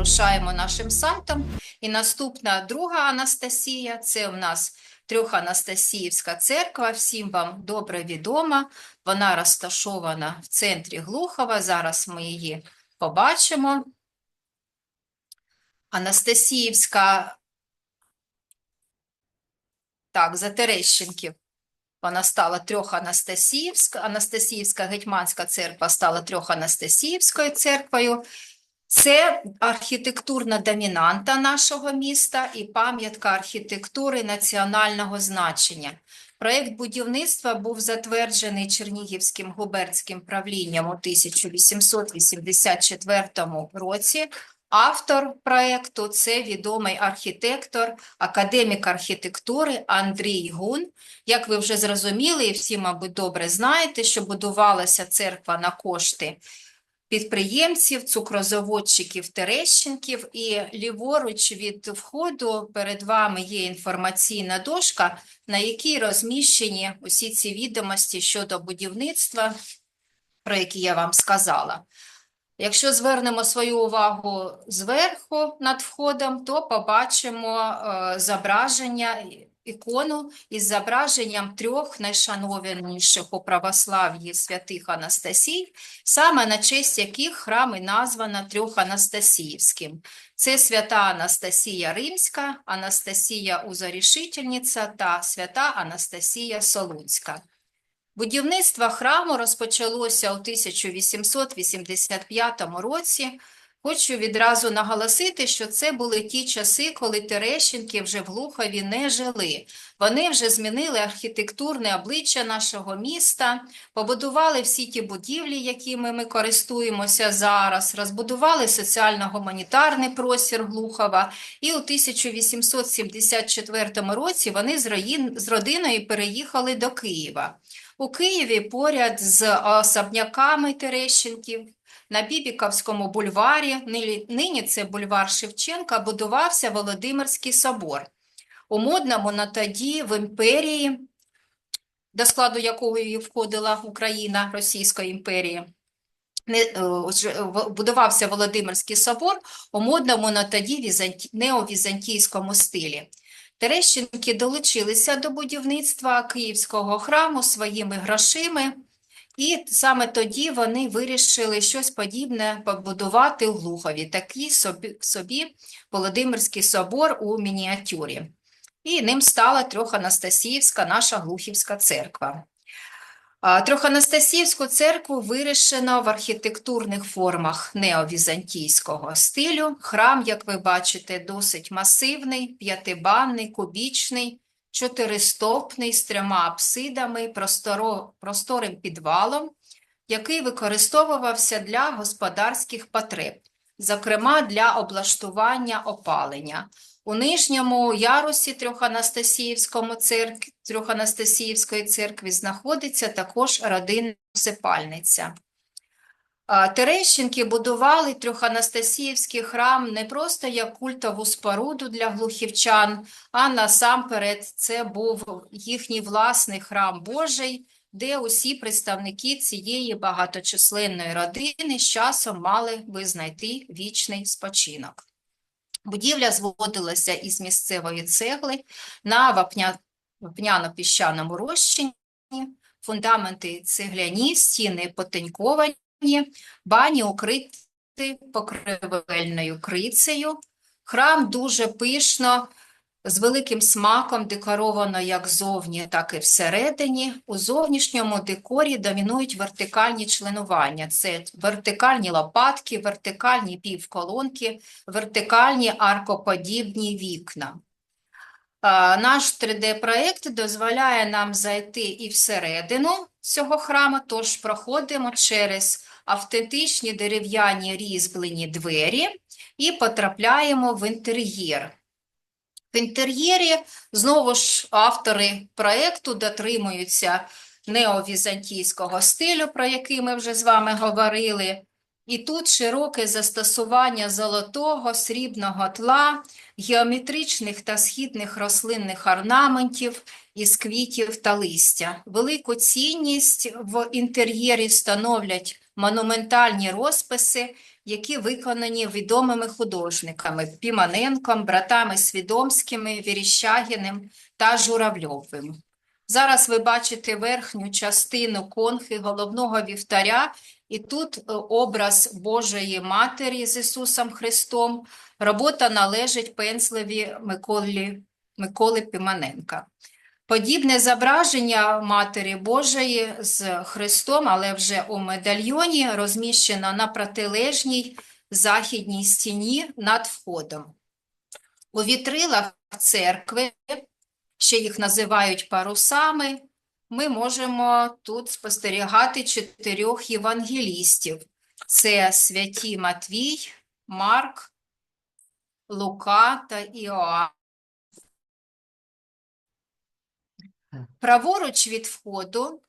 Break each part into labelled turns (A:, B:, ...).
A: вирушаємо нашим сайтом. І наступна друга Анастасія це в нас Трьоханастасіївська церква. Всім вам добре відома. Вона розташована в центрі Глухова. Зараз ми її побачимо. Анастасіївська, так, за Терещенків. Вона стала трьоханастасіївська, Анастасіївська гетьманська церква стала трьоханастасіївською церквою. Це архітектурна домінанта нашого міста і пам'ятка архітектури національного значення. Проєкт будівництва був затверджений Чернігівським губернським правлінням у 1884 році. Автор проєкту – це відомий архітектор, академік архітектури Андрій Гун. Як ви вже зрозуміли, і всі, мабуть, добре знаєте, що будувалася церква на кошти підприємців, цукрозаводчиків, Терещенків, і ліворуч від входу перед вами є інформаційна дошка, на якій розміщені усі ці відомості щодо будівництва, про які я вам сказала. Якщо звернемо свою увагу зверху над входом, то побачимо е, зображення, ікону із зображенням трьох найшанованіших у православ'ї святих Анастасій, саме на честь яких храм і названо Трьоханастасіївським. Це свята Анастасія Римська, Анастасія Узорішительниця та свята Анастасія Солунська. Будівництво храму розпочалося у 1885 році. Хочу відразу наголосити, що це були ті часи, коли Терещенки вже в Глухові не жили. Вони вже змінили архітектурне обличчя нашого міста, побудували всі ті будівлі, якими ми користуємося зараз, розбудували соціально-гуманітарний простір Глухова, і у 1874 році вони з родиною переїхали до Києва. У Києві поряд з особняками Терещенків на Бібіковському бульварі, нині це бульвар Шевченка, будувався Володимирський собор. У модному на тоді в імперії, до складу якої входила Україна Російської імперії, е, в- будувався Володимирський собор у модному на тоді неовізантійському стилі. Терещенки долучилися до будівництва Київського храму своїми грошима, і саме тоді вони вирішили щось подібне побудувати у Глухові, такий собі, собі Володимирський собор у мініатюрі. І ним стала Трьоханастасіївська наша Глухівська церква. Трьоханастасіївську церкву вирішено в архітектурних формах неовізантійського стилю. Храм, як ви бачите, досить масивний, п'ятибанний, кубічний, чотиристопний, з трьома апсидами, просторо, просторим підвалом, який використовувався для господарських потреб, зокрема для облаштування опалення. У нижньому ярусі Трьоханастасіївському церк... Трьоханастасіївської церкви знаходиться також родинна сипальниця. Терещенки будували Трьоханастасіївський храм не просто як культову споруду для глухівчан, а насамперед це був їхній власний храм Божий, де усі представники цієї багаточисленної родини з часом мали би знайти вічний спочинок. Будівля зводилася із місцевої цегли на вапня... вапняно-піщаному розчині, фундаменти цегляні, стіни потеньковані, бані укриті покривельною крицею. Храм дуже пишно, з великим смаком декоровано як зовні, так і всередині. У зовнішньому декорі домінують вертикальні членування. Це вертикальні лопатки, вертикальні півколонки, вертикальні аркоподібні вікна. Наш 3D-проект дозволяє нам зайти і всередину цього храму, тож проходимо через автентичні дерев'яні різьблені двері і потрапляємо в інтер'єр. В інтер'єрі знову ж автори проекту дотримуються неовізантійського стилю, про який ми вже з вами говорили. І тут широке застосування золотого, срібного тла, геометричних та східних рослинних орнаментів із квітів та листя. Велику цінність в інтер'єрі становлять монументальні розписи, які виконані відомими художниками Піманенком, братами Свідомськими, Віріщагіним та Журавльовим. Зараз ви бачите верхню частину конхи головного вівтаря, і тут е, образ Божої Матері з Ісусом Христом. Робота належить пензлеві Миколі, Миколи Піманенка. Подібне зображення Матері Божої з Христом, але вже у медальйоні, розміщено на протилежній західній стіні над входом. У вітрилах церкви, ще їх називають парусами, ми можемо тут спостерігати чотирьох євангелістів. Це святі Матвій, Марк, Лука та Іоанн. Праворуч від входу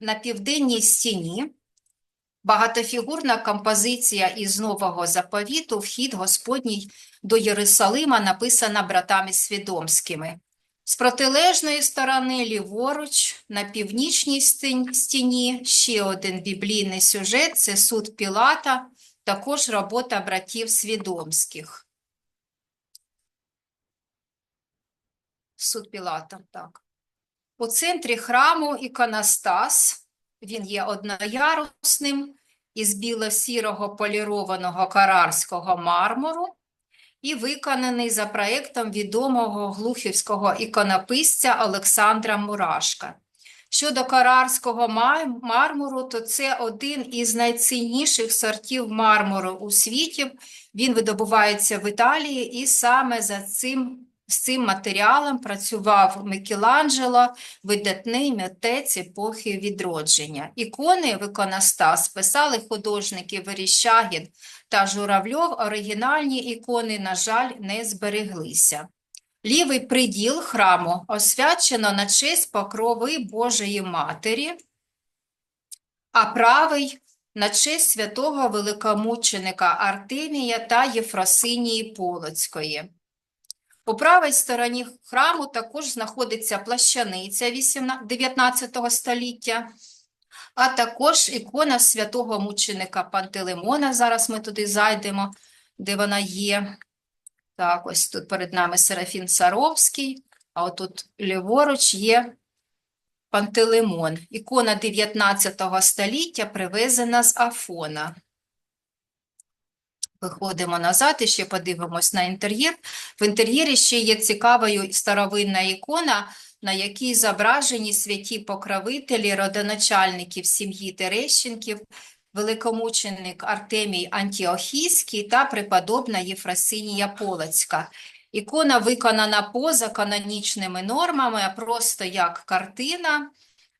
A: на південній стіні багатофігурна композиція із Нового заповіту «Вхід Господній до Єрусалима» написана братами Свідомськими. З протилежної сторони ліворуч на північній стіні ще один біблійний сюжет – це суд Пілата, також робота братів Свідомських. Суд Пілата, так. У центрі храму іконостас, він є одноярусним, із біло-сірого полірованого карарського мармуру і виконаний за проєктом відомого глухівського іконописця Олександра Мурашка. Щодо карарського мармуру, то це один із найцінніших сортів мармуру у світі. Він видобувається в Італії, і саме за цим, з цим матеріалом працював Микеланджело, видатний митець епохи відродження. Ікони в іконостас писали художники Верещагін та Журавльов. Оригінальні ікони, на жаль, не збереглися. Лівий приділ храму освячено на честь покрови Божої Матері, а правий на честь святого великомученика Артемія та Єфросинії Полоцької. У правій стороні храму також знаходиться плащаниця 19 століття, а також ікона святого мученика Пантелеймона. Зараз ми туди зайдемо, де вона є. Так, ось тут перед нами Серафін Саровський, а отут ліворуч є Пантелеймон. Ікона 19 століття привезена з Афона. Виходимо назад і ще подивимось на інтер'єр. В інтер'єрі ще є цікавою старовинна ікона, на якій зображені святі покровителі родоначальників сім'ї Терещенків, великомученик Артемій Антіохійський та преподобна Єфросинія Полоцька. Ікона виконана поза канонічними нормами, просто як картина.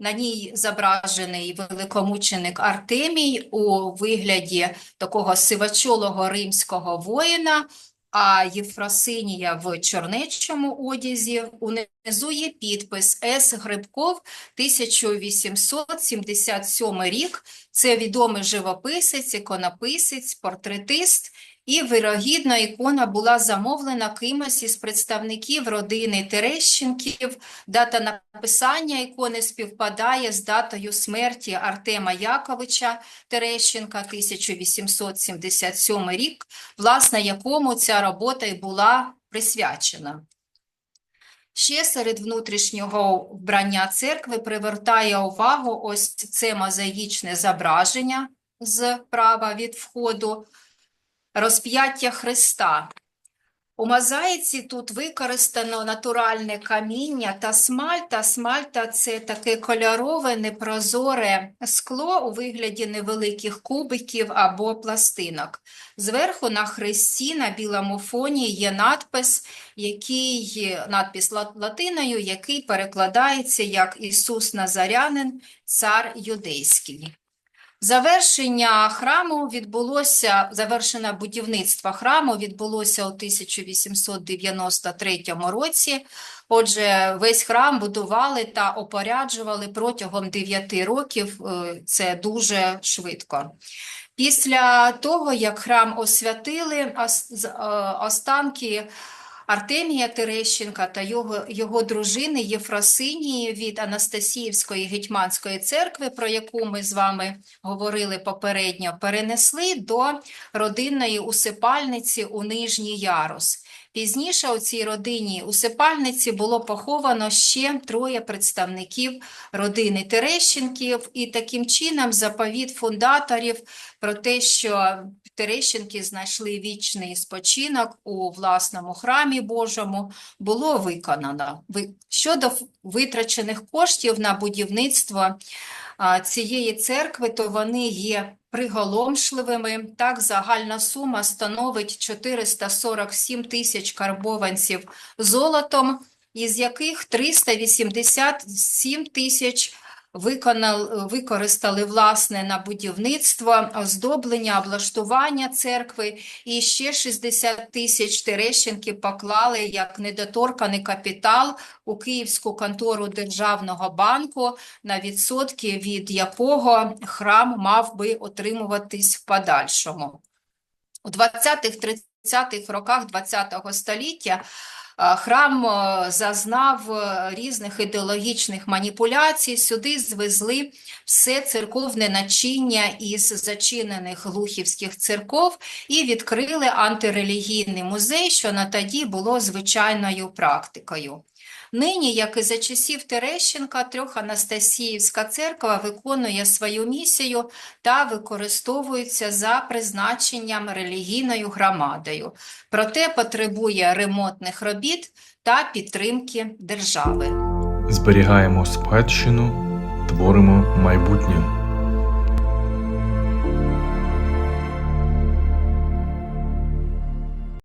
A: На ній зображений великомученик Артемій у вигляді такого сивочолого римського воїна, а Єфросинія в чорнечому одязі. Унизу є підпис С. Грибков, 1877 рік. Це відомий живописець, іконописець, портретист. І, вирогідно, ікона була замовлена кимось із представників родини Терещенків. Дата написання ікони співпадає з датою смерті Артема Яковича Терещенка, 1877 рік, власне, якому ця робота й була присвячена. Ще серед внутрішнього вбрання церкви привертає увагу ось це мозаїчне зображення зправа від входу, розп'яття Христа. У мозаїці тут використано натуральне каміння та смальта. Смальта – це таке кольорове, непрозоре скло у вигляді невеликих кубиків або пластинок. Зверху на хресті на білому фоні є надпис, який, надпис латиною, який перекладається як Ісус Назарянин, цар юдейський. Завершення храму відбулося, завершення будівництва храму відбулося у 1893 році. Отже, весь храм будували та опоряджували протягом 9 років. е, Це дуже швидко. Після того, як храм освятили, е, останки Артемія Терещенка та його, його дружини Єфросинії від Анастасіївської гетьманської церкви, про яку ми з вами говорили попередньо, перенесли до родинної усипальниці у Нижній Ярус. Пізніше у цій родині усипальниці було поховано ще троє представників родини Терещенків, і таким чином заповіт фундаторів про те, що Терещенки знайшли вічний спочинок у власному храмі Божому, було виконано. Щодо витрачених коштів на будівництво цієї церкви, то вони є приголомшливими. Так, загальна сума становить 447 тисяч карбованців золотом, із яких 387 тисяч використали власне на будівництво, оздоблення, облаштування церкви, і ще 60 тисяч Терещенки поклали як недоторканий капітал у Київську контору Державного банку, на відсотки від якого храм мав би отримуватись в подальшому. У 20-30-х роках ХХ століття Храм е, зазнав е, різних ідеологічних маніпуляцій. Сюди звезли все церковне начиння із зачинених глухівських церков і відкрили антирелігійний музей, що на тоді було звичайною практикою. Нині, як і за часів Терещенка, Трьоханастасіївська церква виконує свою місію та використовується за призначенням релігійною громадою, проте потребує ремонтних робіт та підтримки держави.
B: Зберігаємо спадщину, творимо майбутнє.